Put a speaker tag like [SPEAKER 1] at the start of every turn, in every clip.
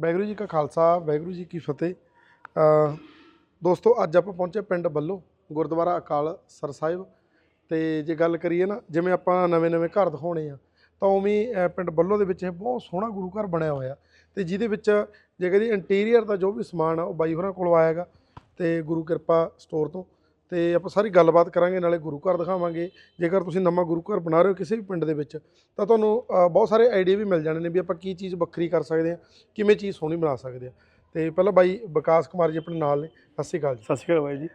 [SPEAKER 1] ਵਾਹਿਗੁਰੂ ਜੀ ਕਾ ਖਾਲਸਾ, ਵਾਹਿਗੁਰੂ ਜੀ ਕੀ ਫਤਿਹ। ਦੋਸਤੋ, ਅੱਜ ਆਪਾਂ ਪਹੁੰਚੇ ਪਿੰਡ ਬੱਲੋ, ਗੁਰਦੁਆਰਾ ਅਕਾਲ ਸਰ ਸਾਹਿਬ। ਤੇ ਜੇ ਗੱਲ ਕਰੀਏ ਨਾ, ਜਿਵੇਂ ਆਪਾਂ ਨਵੇਂ-ਨਵੇਂ ਘਰ ਦਿਖਾਉਣੇ ਆ, ਤਾਂ ਉਵੇਂ ਪਿੰਡ ਬੱਲੋ ਦੇ ਵਿੱਚ ਇਹ ਬਹੁਤ ਸੋਹਣਾ ਗੁਰੂ ਘਰ ਬਣਿਆ ਹੋਇਆ। ਤੇ ਜਿਹਦੇ ਵਿੱਚ ਜੇ ਕਹਦੀ ਇੰਟੀਰੀਅਰ ਦਾ ਜੋ ਵੀ ਸਮਾਨ ਆ, ਉਹ ਬਾਈ ਹੋਰਾਂ ਕੋਲੋਂ ਆਏਗਾ ਤੇ ਗੁਰੂ ਕਿਰਪਾ ਸਟੋਰ ਤੋਂ। ਤੇ ਆਪਾਂ ਸਾਰੀ ਗੱਲਬਾਤ ਕਰਾਂਗੇ ਨਾਲੇ ਗੁਰੂ ਘਰ ਦਿਖਾਵਾਂਗੇ। ਜੇਕਰ ਤੁਸੀਂ ਨਵਾਂ ਗੁਰੂ ਘਰ ਬਣਾ ਰਹੇ ਹੋ ਕਿਸੇ ਵੀ ਪਿੰਡ ਦੇ ਵਿੱਚ ਤਾਂ ਤੁਹਾਨੂੰ ਬਹੁਤ ਸਾਰੇ ਆਈਡੀਆ ਵੀ ਮਿਲ ਜਾਣੇ ਨੇ ਵੀ ਆਪਾਂ ਕੀ ਚੀਜ਼ ਵੱਖਰੀ ਕਰ ਸਕਦੇ ਹਾਂ ਕਿਵੇਂ ਚੀਜ਼ ਸੋਹਣੀ ਬਣਾ ਸਕਦੇ ਆ ਤੇ ਪਹਿਲਾਂ ਬਾਈ ਵਿਕਾਸ ਕੁਮਾਰ ਜੀ ਆਪਣੇ ਨਾਲ ਨੇ। ਸਤਿ ਸ਼੍ਰੀ ਅਕਾਲ ਜੀ।
[SPEAKER 2] ਸਤਿ ਸ਼੍ਰੀ ਅਕਾਲ ਬਾਈ ਜੀ।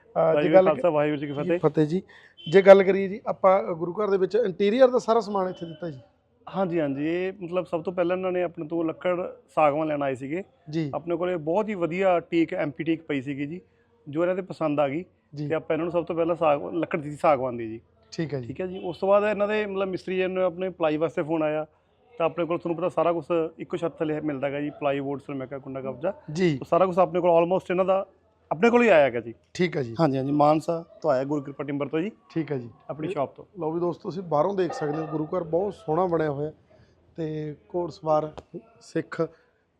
[SPEAKER 1] ਜੇ ਗੱਲ
[SPEAKER 2] ਖਾਲਸਾ ਵਾਹਿਗੁਰੂ ਜੀ ਕੀ ਫਤਿਹ।
[SPEAKER 1] ਫਤਿਹ ਜੀ। ਜੇ ਗੱਲ ਕਰੀਏ ਜੀ ਆਪਾਂ ਗੁਰੂ ਘਰ ਦੇ ਵਿੱਚ ਇੰਟੀਰੀਅਰ ਦਾ ਸਾਰਾ ਸਮਾਨ ਇੱਥੇ ਦਿੱਤਾ ਜੀ।
[SPEAKER 2] ਹਾਂਜੀ ਹਾਂਜੀ। ਇਹ ਮਤਲਬ ਸਭ ਤੋਂ ਪਹਿਲਾਂ ਇਹਨਾਂ ਨੇ ਆਪਣੇ ਤੋਂ ਲੱਕੜ ਸਾਗਵਾਨ ਲੈਣ ਆਏ ਸੀਗੇ।
[SPEAKER 1] ਜੀ।
[SPEAKER 2] ਆਪਣੇ ਕੋਲੇ ਬਹੁਤ ਹੀ ਵਧੀਆ ਟੀਕ ਐਮਪੀ ਟੀਕ ਪਈ ਸੀਗੀ ਜੀ ਜੋ ਇਹਨਾਂ ਦੇ ਪਸੰਦ ਆ ਗਈ। ਤੇ ਆਪਾਂ ਇਹਨਾਂ ਨੂੰ ਸਭ ਤੋਂ ਪਹਿਲਾਂ ਸਾਗ ਲੱਕੜ ਦੀ ਸਾਗਵਾਨ ਦੀ ਜੀ।
[SPEAKER 1] ਠੀਕ ਹੈ ਜੀ।
[SPEAKER 2] ਠੀਕ ਹੈ ਜੀ। ਉਸ ਤੋਂ ਬਾਅਦ ਇਹਨਾਂ ਦੇ ਮਤਲਬ ਮਿਸਤਰੀ ਜੀ ਨੂੰ ਆਪਣੇ ਪਲਾਈ ਵਾਸਤੇ ਫੋਨ ਆਇਆ। ਤਾਂ ਆਪਣੇ ਕੋਲ ਤੁਹਾਨੂੰ ਪਤਾ ਸਾਰਾ ਕੁਝ ਇੱਕੋ ਛੱਤ ਥੱਲੇ ਮਿਲਦਾ ਹੈਗਾ ਜੀ ਪਲਾਈ ਬੋਰਡ ਸਰਮੈਕਾ ਕੁੰਡਾ ਕਬਜਾ।
[SPEAKER 1] ਜੀ।
[SPEAKER 2] ਉਹ ਸਾਰਾ ਕੁਝ ਆਪਣੇ ਕੋਲ ਆਲਮੋਸਟ ਇਹਨਾਂ ਦਾ ਆਪਣੇ ਕੋਲ ਹੀ ਆਇਆ ਹੈਗਾ ਜੀ।
[SPEAKER 1] ਠੀਕ ਹੈ ਜੀ।
[SPEAKER 2] ਹਾਂਜੀ ਹਾਂਜੀ। ਮਾਨਸਾ ਤੋਂ ਆਇਆ ਗੁਰੂ ਕਿਰਪਾ ਟਿੰਬਰ ਤੋਂ ਜੀ।
[SPEAKER 1] ਠੀਕ ਹੈ ਜੀ।
[SPEAKER 2] ਆਪਣੀ ਸ਼ਾਪ ਤੋਂ।
[SPEAKER 1] ਲਓ ਵੀ ਦੋਸਤੋ ਤੁਸੀਂ ਬਾਹਰੋਂ ਦੇਖ ਸਕਦੇ ਹੋ। ਗੁਰੂ ਘਰ ਬਹੁਤ ਸੋਹਣਾ ਬਣਿਆ ਹੋਇਆ। ਤੇ ਘੋੜਸਵਾਰ ਸਿੱਖ।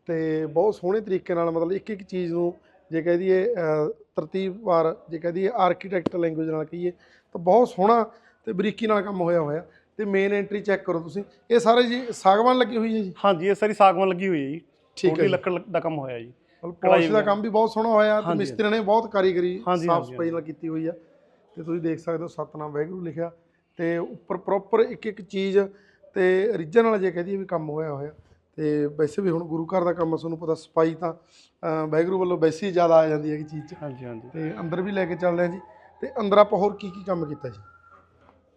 [SPEAKER 1] ਤੇ ਬਹੁਤ ਸੋਹਣੇ ਤਰੀਕੇ ਨਾਲ ਮਤਲਬ ਇੱਕ ਇੱਕ ਚੀਜ਼ ਨੂੰ ਜੇ ਕਹਿ ਦਈਏ ਤਰਤੀਬਵਾਰ ਜੇ ਕਹਿ ਦਈਏ ਆਰਕੀਟੈਕਟ ਲੈਂਗੁਏਜ ਨਾਲ ਕਹੀਏ ਤਾਂ ਬਹੁਤ ਸੋਹਣਾ ਤੇ ਬਰੀਕੀ ਨਾਲ ਕੰਮ ਹੋਇਆ ਹੋਇਆ। ਤੇ ਮੇਨ ਐਂਟਰੀ ਚੈੱਕ ਕਰੋ ਤੁਸੀਂ। ਇਹ ਸਾਰੇ ਜੀ ਸਾਗਵਾਨ ਲੱਗੀ ਹੋਈ ਹੈ ਜੀ?
[SPEAKER 2] ਹਾਂਜੀ ਇਹ ਸਾਰੀ ਸਾਗਵਾਨ ਲੱਗੀ ਹੋਈ ਹੈ ਜੀ।
[SPEAKER 1] ਠੀਕ ਹੈ ਜੀ।
[SPEAKER 2] ਲੱਕੜ ਦਾ ਕੰਮ ਹੋਇਆ ਜੀ।
[SPEAKER 1] ਪੋਲਿਸ਼ ਦਾ ਕੰਮ ਵੀ ਬਹੁਤ ਸੋਹਣਾ ਹੋਇਆ ਤੇ। ਮਿਸਤਰੀ ਨੇ ਬਹੁਤ ਕਾਰੀਗਰੀ ਸਾਫ਼ ਸਫ਼ਾਈ ਨਾਲ ਕੀਤੀ ਹੋਈ ਆ। ਤੇ ਤੁਸੀਂ ਦੇਖ ਸਕਦੇ ਹੋ ਸਤਨਾਮ ਵਾਹਿਗੁਰੂ ਲਿਖਿਆ। ਤੇ ਉੱਪਰ ਪ੍ਰੋਪਰ ਇੱਕ ਇੱਕ ਚੀਜ਼ ਤੇ ਰੀਜਨ ਨਾਲ ਜੇ ਕਹਦੀ ਵੀ ਕੰਮ ਹੋਇਆ ਹੋਇਆ। ਤੇ ਵੈਸੇ ਵੀ ਹੁਣ ਗੁਰੂ ਘਰ ਦਾ ਕੰਮ ਤੁਹਾਨੂੰ ਪਤਾ ਸਫ਼ਾਈ ਤਾਂ ਵਾਹਿਗੁਰੂ ਵੱਲੋਂ ਵੈਸੇ ਹੀ ਜ਼ਿਆਦਾ ਆ ਜਾਂਦੀ ਹੈ ਕਿ ਚੀਜ਼ 'ਚ।
[SPEAKER 2] ਹਾਂਜੀ ਹਾਂਜੀ।
[SPEAKER 1] ਤੇ ਅੰਦਰ ਵੀ ਲੈ ਕੇ ਚੱਲਦੇ ਹਾਂ ਜੀ। ਤੇ ਅੰਦਰ ਆਪਾਂ ਹੋਰ ਕੀ ਕੀ ਕੰਮ ਕੀਤਾ ਜੀ?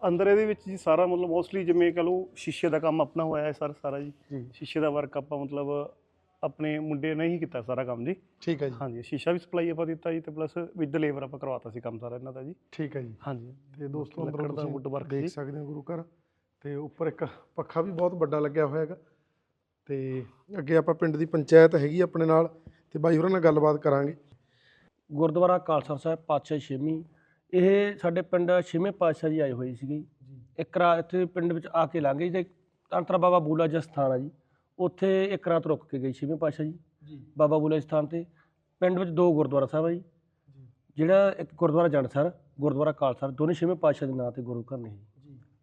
[SPEAKER 2] ਅੰਦਰ ਇਹਦੇ ਵਿੱਚ ਜੀ ਸਾਰਾ ਮਤਲਬ ਮੋਸਟਲੀ ਜਿਵੇਂ ਕਹ ਲਓ ਸ਼ੀਸ਼ੇ ਦਾ ਕੰਮ ਆਪਣਾ ਹੋਇਆ ਹੈ ਸਰ ਸਾਰਾ ਜੀ। ਸ਼ੀਸ਼ੇ ਦਾ ਵਰਕ ਆਪਾਂ ਮਤਲਬ ਆਪਣੇ ਮੁੰਡੇ ਨੇ ਹੀ ਕੀਤਾ ਸਾਰਾ ਕੰਮ ਜੀ।
[SPEAKER 1] ਠੀਕ ਹੈ ਜੀ।
[SPEAKER 2] ਹਾਂਜੀ ਸ਼ੀਸ਼ਾ ਵੀ ਸਪਲਾਈ ਆਪਾਂ ਦਿੱਤਾ ਜੀ ਤੇ ਪਲੱਸ ਵਿਦ ਲੇਬਰ ਆਪਾਂ ਕਰਵਾਤਾ ਸੀ ਕੰਮ ਸਾਰਾ ਇਹਨਾਂ ਦਾ ਜੀ।
[SPEAKER 1] ਠੀਕ ਹੈ ਜੀ।
[SPEAKER 2] ਹਾਂਜੀ।
[SPEAKER 1] ਤੇ ਦੋਸਤੋ ਅੰਦਰੋਂ ਤੁਸੀਂ ਦੇਖ। ਸਕਦੇ ਹੋ ਗੁਰੂ ਘਰ। ਤੇ ਉੱਪਰ ਇੱਕ ਪੱਖਾ ਵੀ ਬਹੁਤ ਵੱਡਾ ਲੱਗਿਆ ਹੋਇਆ ਹੈਗਾ। ਤੇ ਅੱਗੇ ਆਪਾਂ ਪਿੰਡ ਦੀ ਪੰਚਾਇਤ ਹੈਗੀ ਆਪਣੇ ਨਾਲ ਤੇ ਬਾਈ ਹੋਰਾਂ ਨਾਲ ਗੱਲਬਾਤ ਕਰਾਂਗੇ।
[SPEAKER 3] ਗੁਰਦੁਆਰਾ ਕਾਲਸਾ ਸਾਹਿਬ ਪਾਤਸ਼ਾਹ ਛੇਵੀਂ। ਇਹ ਸਾਡੇ ਪਿੰਡ ਛੇਵੇਂ ਪਾਤਸ਼ਾਹ ਜੀ ਆਏ ਹੋਏ ਸੀਗੇ ਇੱਕ ਰਾਤ ਇੱਥੇ ਪਿੰਡ ਵਿੱਚ ਆ ਕੇ ਲੰਘੇ ਤੇ ਤੰਤਰ ਬਾਬਾ ਬੂਲਾ ਜੀ ਸਥਾਨ ਆ ਜੀ। ਉੱਥੇ ਇੱਕ ਰਾਤ ਰੁਕ ਕੇ ਗਏ ਛੇਵੇਂ ਪਾਤਸ਼ਾਹ ਜੀ।
[SPEAKER 1] ਜੀ।
[SPEAKER 3] ਬਾਬਾ ਬੂਲਾ ਜੀ ਸਥਾਨ ਤੇ। ਪਿੰਡ ਵਿੱਚ ਦੋ ਗੁਰਦੁਆਰਾ ਸਾਹਿਬ ਆ ਜੀ। ਜਿਹੜਾ ਇੱਕ ਗੁਰਦੁਆਰਾ ਜੰਡਸਰ ਗੁਰਦੁਆਰਾ ਕਾਲਸਰ ਦੋਨੇ ਛੇਵੇਂ ਪਾਤਸ਼ਾਹ ਦੇ ਨਾਂ ਤੇ ਗੁਰੂ ਘਰ ਨੇ ਜੀ।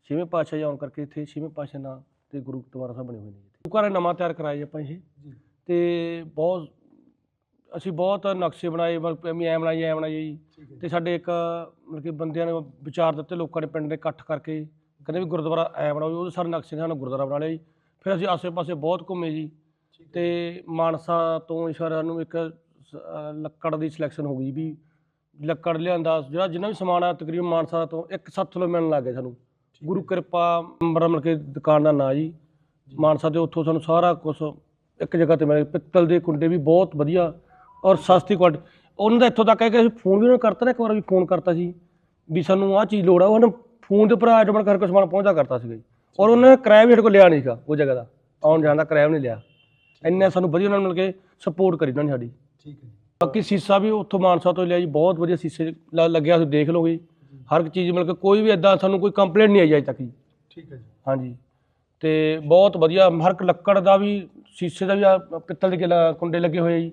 [SPEAKER 3] ਛੇਵੇਂ ਪਾਤਸ਼ਾਹ ਜੀ ਆਉਣ ਕਰਕੇ ਇੱਥੇ ਛੇਵੇਂ ਪਾਤਸ਼ਾਹ ਨਾਂ ਤੇ ਗੁਰੂ ਗੁਰਦੁਆਰਾ ਸਾਹਿਬ ਬਣੇ ਹੋਏ ਨੇ ਘਰ ਨਵਾਂ ਤਿਆਰ ਕਰਾਇਆ ਜੀ ਆਪਾਂ ਇਹ। ਤੇ ਬਹੁਤ ਅਸੀਂ ਬਹੁਤ ਨਕਸ਼ੇ ਬਣਾਏ ਐਵੇਂ ਐਂ ਬਣਾਈਏ ਐਂ ਬਣਾਈਏ ਜੀ। ਤੇ ਸਾਡੇ ਇੱਕ ਮਤਲਬ ਕਿ ਬੰਦਿਆਂ ਨੇ ਵਿਚਾਰ ਦਿੱਤੇ ਲੋਕਾਂ ਨੇ ਪਿੰਡ ਦੇ ਇਕੱਠ ਕਰਕੇ। ਕਹਿੰਦੇ ਵੀ ਗੁਰਦੁਆਰਾ ਐ ਬਣਾਓ ਜੀ। ਉਹਦੇ ਸਾਰੇ ਨਕਸ਼ੇ ਨਾਲ ਗੁਰਦੁਆਰਾ ਬਣਾ ਲਿਆ ਜੀ। ਫਿਰ ਅਸੀਂ ਆਸੇ-ਪਾਸੇ ਬਹੁਤ ਘੁੰਮੇ ਜੀ। ਤੇ ਮਾਨਸਾ ਤੋਂ ਇਸ਼ਾਰਾ ਨੂੰ ਇੱਕ ਲੱਕੜ ਦੀ ਸਿਲੈਕਸ਼ਨ ਹੋ ਗਈ ਵੀ ਲੱਕੜ ਲਿਆਂਦਾ ਜਿਹੜਾ ਜਿੰਨਾ ਵੀ ਸਮਾਨ ਆ ਤਕਰੀਬਨ ਮਾਨਸਾ ਤੋਂ ਇੱਕ ਸੱਤ ਕਿਲੋ ਮਿਲਣ ਲੱਗ ਗਿਆ ਸਾਨੂੰ। ਗੁਰੂ ਕਿਰਪਾ ਮਤਲਬ ਕਿ ਦੁਕਾਨ ਦਾ ਨਾਂ ਜੀ। ਮਾਨਸਾ ਦੇ ਉੱਥੋਂ ਸਾਨੂੰ ਸਾਰਾ ਕੁਝ ਇੱਕ ਜਗ੍ਹਾ ਤੇ ਮਿਲਿਆ ਪਿੱਤਲ ਦੇ ਕੁੰਡੇ ਵੀ ਬਹੁਤ ਵਧੀਆ ਔਰ ਸਸਤੀ ਕੁਆਲਿਟੀ ਉਹਨਾਂ ਦਾ ਇੱਥੋਂ ਤੱਕ ਹੈ ਕਿ ਅਸੀਂ ਫੋਨ ਵੀ ਉਹਨਾਂ ਨੂੰ ਕਰਤਾ ਨਾ ਇੱਕ ਵਾਰ ਵੀ ਫੋਨ ਕਰਤਾ ਸੀ ਵੀ ਸਾਨੂੰ ਆਹ ਚੀਜ਼ ਲੋੜ ਆ। ਉਹਨੇ ਫੋਨ ਦੇ ਉੱਪਰ ਆਟੋਮੈਟਿਕ ਕਰਕੇ ਸਮਾਨ ਪਹੁੰਚਦਾ ਕਰਤਾ ਸੀਗਾ ਜੀ ਔਰ ਉਹਨਾਂ ਨੇ ਕਿਰਾਇਆ ਵੀ ਸਾਡੇ ਕੋਲ ਲਿਆ ਨਹੀਂ ਸੀਗਾ ਉਹ ਜਗ੍ਹਾ ਦਾ। ਆਉਣ ਜਾਣ ਦਾ ਕਿਰਾਇਆ ਵੀ ਨਹੀਂ ਲਿਆ। ਇੰਨਾ ਸਾਨੂੰ ਵਧੀਆ ਉਹਨਾਂ ਨੇ ਮਿਲ ਕੇ ਸਪੋਰਟ ਕਰੀ ਉਹਨਾਂ ਨੇ ਸਾਡੀ।
[SPEAKER 1] ਠੀਕ ਹੈ ਜੀ।
[SPEAKER 3] ਬਾਕੀ ਸੀਸਾ ਵੀ ਉੱਥੋਂ ਮਾਨਸਾ ਤੋਂ ਲਿਆ ਜੀ ਬਹੁਤ ਵਧੀਆ ਸੀਸੇ ਲ- ਲੱਗਿਆ ਤੁਸੀਂ ਦੇਖ ਲਓਗੇ ਹਰ ਇੱਕ ਚੀਜ਼ ਮਿਲ ਕੇ ਕੋਈ ਵੀ ਇਦਾਂ ਸਾਨੂੰ ਕੋਈ ਕੰਪਲੇਂਟ ਨਹੀਂ ਆਈ ਅਜੇ ਤੱਕ ਜੀ।
[SPEAKER 1] ਠੀਕ ਹੈ ਜੀ।
[SPEAKER 3] ਹਾਂਜੀ। ਤੇ ਬਹੁਤ ਵਧੀਆ ਹਰ ਇੱਕ ਲੱਕੜ ਦਾ ਵੀ ਸ਼ੀਸ਼ੇ ਦਾ ਵੀ ਪਿੱਤਲ ਦੇ ਗਿਲਾ- ਕੁੰਡੇ ਲੱਗੇ ਹੋਏ ਆ ਜੀ।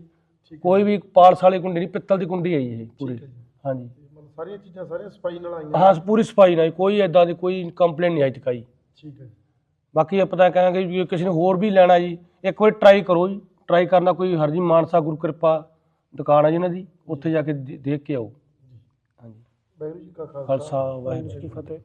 [SPEAKER 1] ਹੈ
[SPEAKER 3] ਕੋਈ ਵੀ ਪਾਲਸ ਵਾਲੀ ਕੁੰਡੀ ਨਹੀਂ ਪਿੱਤਲ ਦੀ ਕੁੰਡੀ ਹੈ ਜੀ ਇਹ ਪੂਰੀ।
[SPEAKER 1] ਹੈ ਜੀ।
[SPEAKER 3] ਹਾਂਜੀ।
[SPEAKER 1] ਮਤਲਬ ਸਾਰੀਆਂ ਚੀਜ਼ਾਂ ਸਾਰੀਆਂ ਸਫ਼ਾਈ ਨਾਲ ਆਈਆਂ?
[SPEAKER 3] ਹਾਂ ਪੂਰੀ ਸਫ਼ਾਈ ਨਾਲ ਜੀ, ਕੋਈ ਐਦਾਂ ਦੀ ਕੋਈ ਕੰਪਲੇਂਟ ਨਹੀਂ ਆਈ ਤੱਕ ਆਈ।
[SPEAKER 1] ਠੀਕ ਹੈ ਜੀ।
[SPEAKER 3] ਬਾਕੀ ਆਪਾਂ ਤਾਂ ਕਹਾਂਗੇ ਵੀ ਕਿਸੇ ਨੇ ਹੋਰ ਵੀ ਲੈਣਾ ਜੀ ਇੱਕ ਵਾਰੀ ਟਰਾਈ ਕਰੋ ਜੀ। ਟਰਾਈ ਕਰਨਾ ਕੋਈ ਹਰਜੀ ਮਾਨਸਾ ਗੁਰੂ ਕਿਰਪਾ ਦੁਕਾਨ ਆ ਜੀ ਇਹਨਾਂ ਦੀ ਉੱਥੇ ਜਾ ਕੇ ਦੇ- ਦੇਖ ਕੇ ਆਓ। ਹਾਂਜੀ।
[SPEAKER 1] ਵਾਹਿਗੁਰੂ ਜੀ ਕਾ ਖਾਲਸਾ।
[SPEAKER 3] ਖਾਲਸਾ ਵਾਹਿਗੁਰੂ ਜੀ ਕੀ ਫਤਿਹ।